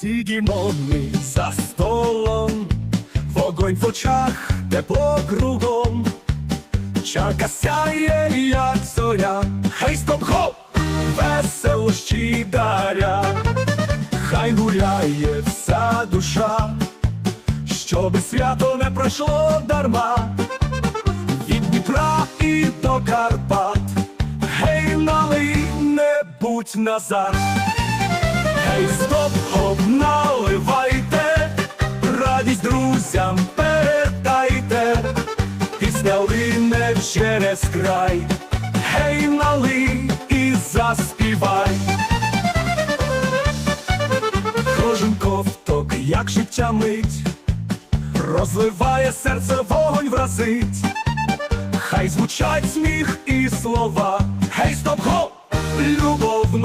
Сидімо за столом, вогонь в очах, тепло кругом, чарка сяє, як зоря, хай стоп хоп, веселощі даря, хай гуляє вся душа, щоби свято не пройшло дарма, від Дніпра і до Карпат, гей, налий, не будь назад. Гей, друзям передайте, пісня лине через край, гей, налий і заспівай. Кожен ковток, як життя мить, розливає серце вогонь вразить, хай звучать сміх і слова, гей, стоп, хоп, любов